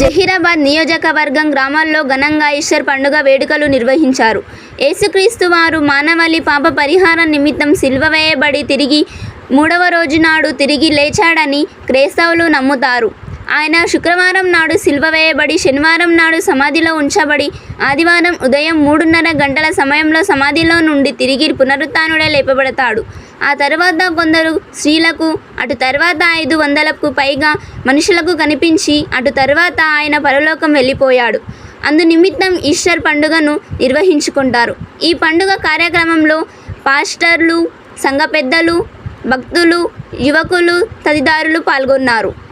జహీరాబాద్ నియోజకవర్గం గ్రామాల్లో ఘనంగా ఈస్టర్ పండుగ వేడుకలు నిర్వహించారు. యేసుక్రీస్తు వారు మానవలి పాప పరిహారం నిమిత్తం సిల్వ వేయబడి తిరిగి మూడవ రోజు నాడు తిరిగి లేచాడని క్రైస్తవులు నమ్ముతారు. ఆయన శుక్రవారం నాడు సిల్వ వేయబడి శనివారం నాడు సమాధిలో ఉంచబడి ఆదివారం ఉదయం మూడున్నర గంటల సమయంలో సమాధిలో నుండి తిరిగి పునరుత్థానుడే లేపబడతాడు. ఆ తర్వాత కొందరు స్త్రీలకు అటు తర్వాత ఐదు వందలకు పైగా మనుషులకు కనిపించి అటు తర్వాత ఆయన పరలోకం వెళ్ళిపోయాడు. అందు నిమిత్తం ఈస్టర్ పండుగను నిర్వహించుకుంటారు. ఈ పండుగ కార్యక్రమంలో పాస్టర్లు సంఘ పెద్దలు భక్తులు యువకులు తదితరులు పాల్గొన్నారు.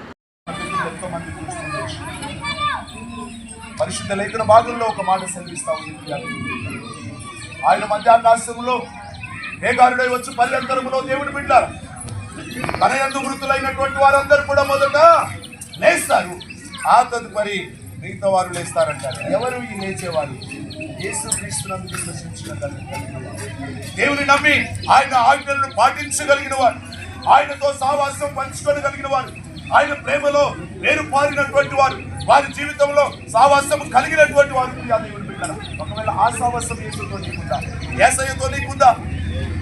పరిశుద్ధ లేఖన భాగంలో ఒక మాట సెలవిస్తా ఆయన మధ్యాకాశంలో మేఘారుడై వచ్చి పర్యంతరములో దేవుడు బిడ్డారు. తన ఎందు మృతులైనటువంటి వారందరూ కూడా మొదట లేస్తారు. ఆ తదుపరి మిగతా వారు లేస్తారంటారు. ఎవరు ఈ లేచేవారు? యేసు క్రీస్తునందు విశ్వసించిన తల్లి కలిగిన దేవుని నమ్మి ఆయన ఆజ్ఞలను పాటించగలిగిన వారు. ఆయనతో సావాసం పంచుకోగలిగిన వారు. ఆయన ప్రేమలో నేను పారినటువంటి వారు వారి జీవితంలో సావాసం కలిగినటువంటి వారు దేవుని ఒకవేళ ఆ సావాసం ఏసుతో నీకుందా? ఏసయ్యతో నీకుందా?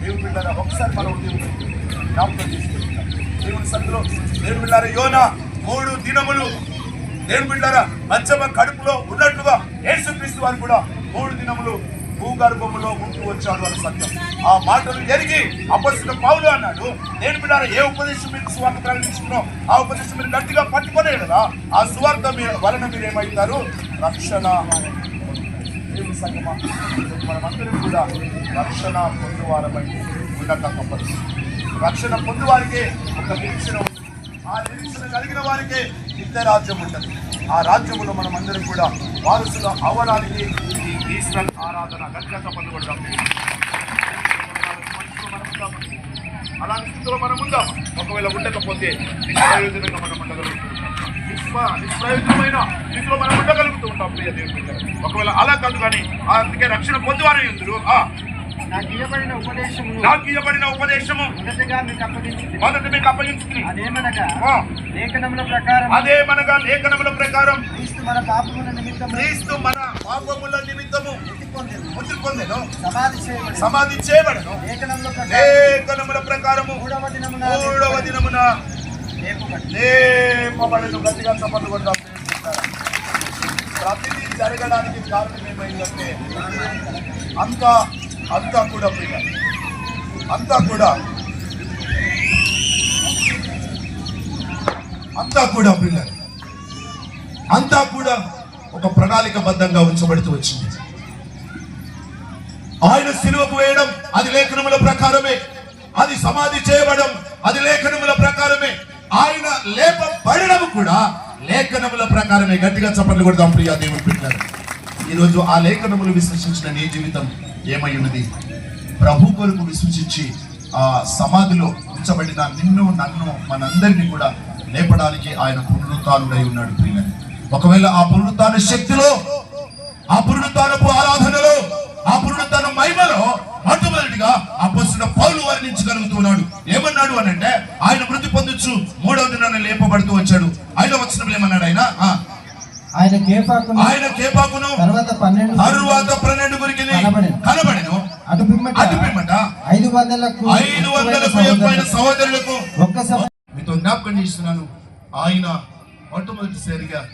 దేవుని బిడ్డరా ఒకసారి మనం దేవుని జ్ఞాపకం చేసుకుంటాం దేవుని సందులో దేవుని బిడ్డారా యోన మూడు దినములు దేవుని బిడ్డారా మధ్యమ కడుపులో ఉన్నట్లుగా యేసుక్రీస్తు వారు కూడా మూడు దినములు భూగర్భములో ఉంటూ వచ్చాడు అని సత్యం. ఆ మాటలు ఎరిగి అపరిచిన పావులు అన్నాడు నేను బిడ్డారా ఏ ఉపదేశం మీకు సువార్త ప్రకటించుకున్నాం ఆ ఉపదేశం మీరు గట్టిగా పట్టుకునే కదా ఆ సువార్త మీ వలన మీరు ఏమవుతారు రక్షణ దేవుని సంగమా. మనమందరం కూడా రక్షణ పొందువారమై ఉండక తప్పదు. రక్షణ పొందువారికే ఒక నిరీక్షణ ఉంటుంది. ఆ నిరీక్షణ కలిగిన వారికే నిత్య రాజ్యం ఉంటుంది. ఆ రాజ్యములో మనం అందరం కూడా వారసుగా అవ్వడానికి ఈ ఆరాధన గట్టిగా తప్పదు కొడదాం అలాంటి స్థితిలో మనం ఉందాం ఒకవేళ ఉండకపోతే నిష్ప్రయోజనంగా మనం ఉండగలుగుతున్నాం నిష్ప నిష్ప్రయోజనమైన స్థితిలో మనం ఉండగలుగుతూ ఉంటాం ప్రియ దేవుడు ఒకవేళ అలా కాదు కానీ అందుకే రక్షణ పొందువారే ఉందరు నాకు ఇవ్వబడిన ఉపదేశమును నాకు ఇవ్వబడిన ఉపదేశము మొదటగా మీకు అప్పగించింది మొదట మీకు అప్పగించుకుని అదేమనగా లేఖనముల ప్రకారం అదే మనగా లేఖనముల ప్రకారం క్రీస్తు మన పాపముల నిమిత్తం క్రీస్తు మన పాపముల నిమిత్తము పొందెను సమాధి చేయబడి సమాధి చేయబడను. లేఖనముల ప్రకారం లేఖనముల ప్రకారము మూడవ దినమున మూడవ దినమున లేపబడి. లేపబడను. గట్టిగా చప్పట్లు కొడతాం ప్రతిదీ జరగడానికి కారణం ఏమైందంటే అంతా అంతా కూడా ప్రియ అంతా కూడా. అంతా కూడా ప్రియ అంతా కూడా ఒక ప్రణాళికబద్ధంగా ఉంచబడుతూ వచ్చింది. ఆయన సిలువకు వేయడం అది లేఖనముల ప్రకారమే. అది సమాధి చేయబడం అది లేఖనముల ప్రకారమే. ఆయన లేపబడడం కూడా లేఖనముల ప్రకారమే. గట్టిగా చప్పట్లు కొడదాం ప్రియా దేవుడు పెట్టారు ఈరోజు ఆ లేఖనములు విశ్వసించిన నీ జీవితం ఏమై ఉన్నది? ప్రభు కొరకు విశ్వసించి ఆ సమాధిలో ఉంచబడిన నిన్ను నన్ను మనందరినీ కూడా లేపడానికి ఆయన పునరుత్డై ఉన్నాడు ప్రియులని ఒకవేళ ఆ పునరుత్న శక్తిలో ఆ పునరుత్నపు ఆరాధనలో ఆ పునరుత్న మహిమలో మొట్టమొదటిగా అపొస్తున్న పౌలు వర్ణించగలుగుతున్నాడు. ఏమన్నాడు అని అంటే ఆయన మృతి పొందొచ్చు మూడవ దినాన్ని లేపబడుతూ వచ్చాడు. ఆయన వచ్చినప్పుడు ఏమన్నాడు ఆయన? ఆయన కేఫాకును ఆయన కేపాకును తర్వాత పన్నెండు తరువాత పన్నెండు గురికి కనబడెను. అటు పిమ్మట. అటు పిమ్మట. ఐదు వందలకు ఐదు వందలకు ఎక్కువైన సహోదరులకు ఒక్క సమ- మీతో జ్ఞాపకం చేస్తున్నాను. ఆయన మొట్టమొదటిసారిగా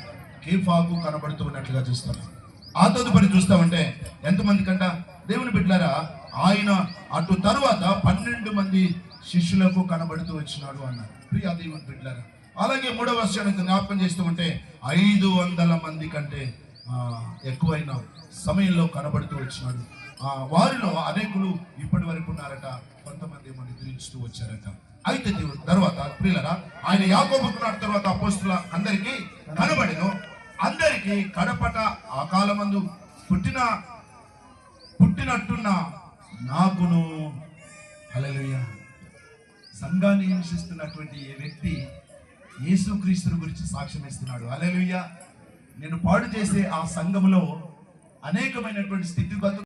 కేఫాకు కనబడుతూ ఉన్నట్లుగా చూస్తాం. ఆ తదుపరి చూస్తామంటే ఎంతమంది కంట? దేవుని బిడ్డలారా ఆయన అటు తరువాత పన్నెండు మంది శిష్యులకు కనబడుతూ వచ్చినాడు అన్నారు. ప్రియా దేవుని బిడ్డలారా అలాగే మూడవ వర్షానికి జ్ఞాపకం చేస్తూ ఉంటే ఐదు వందల మంది కంటే ఎక్కువైన సమయంలో కనబడుతూ వచ్చినాడు. ఆ, వారిలో అనేకులు ఇప్పటి వరకు ఉన్నారట కొంతమంది ఏమో నిద్రించుతూ వచ్చారట. అయితే దేవుడు తర్వాత ప్రియులరా ఆయన యాకోబుకున్నాడు తర్వాత అపోస్తుల అందరికీ కనబడిను. అందరికీ కడపట ఆ కాలమందు పుట్టిన పుట్టినట్టున్న నాకును అలలుయ సంఘాన్ని హింసిస్తున్నటువంటి ఏ వ్యక్తి యేసుక్రీస్తుని గురించి సాక్ష్యం ఇస్తున్నాడు అలెలుయ్య నేను పాడు చేసే ఆ సంఘములో అనేకమైనటువంటి స్థితిగతులు